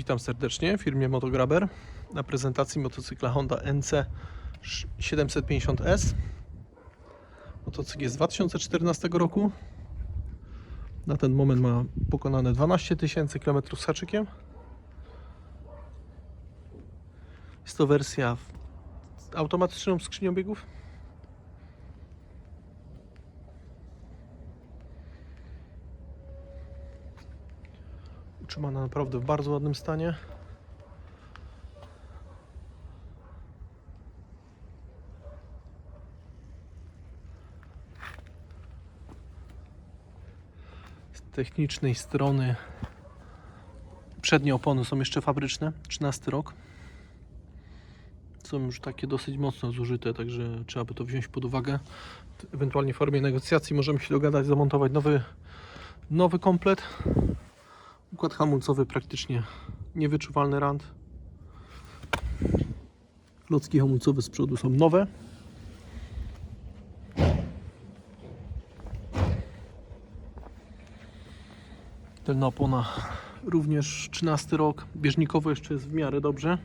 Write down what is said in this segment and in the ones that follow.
Witam serdecznie w firmie Motograber na prezentacji motocykla Honda NC 750S. Motocykl jest z 2014 roku. Na ten moment ma pokonane 12 tysięcy km z haczykiem. Jest to wersja z automatyczną skrzynią biegów. Utrzymana naprawdę w bardzo ładnym stanie. Z technicznej strony przednie opony są jeszcze fabryczne, 13 rok. Są już takie dosyć mocno zużyte, także trzeba by to wziąć pod uwagę. Ewentualnie w formie negocjacji możemy się dogadać, zamontować nowy, nowy komplet. Układ hamulcowy praktycznie niewyczuwalny rand. Klocki hamulcowe z przodu są nowe. Tylna opona również 13 rok. Bieżnikowo jeszcze jest w miarę dobrze,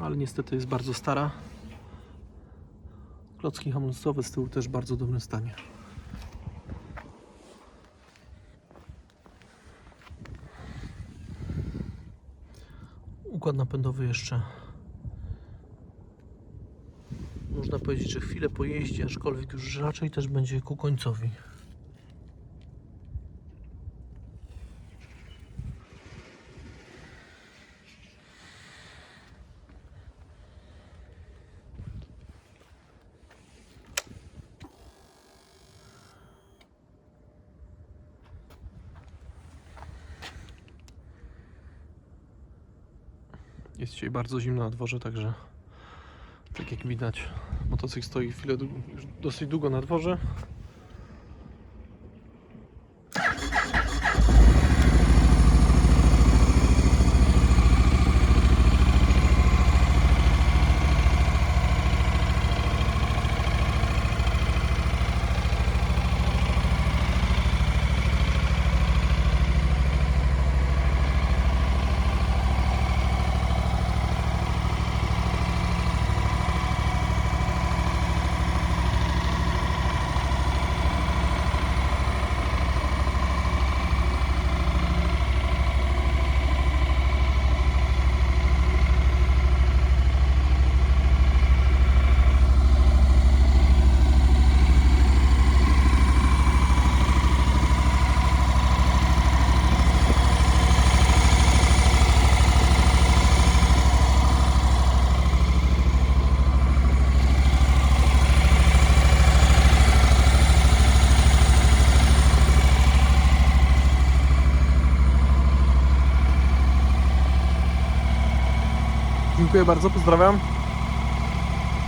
ale niestety jest bardzo stara. Klocki hamulcowe z tyłu też w bardzo dobrym stanie. Układ napędowy jeszcze można powiedzieć, że chwilę pojeździ, aczkolwiek już raczej też będzie ku końcowi. Jest dzisiaj bardzo zimno na dworze, także tak jak widać, motocykl stoi chwilę już dosyć długo na dworze. Dziękuję bardzo, pozdrawiam.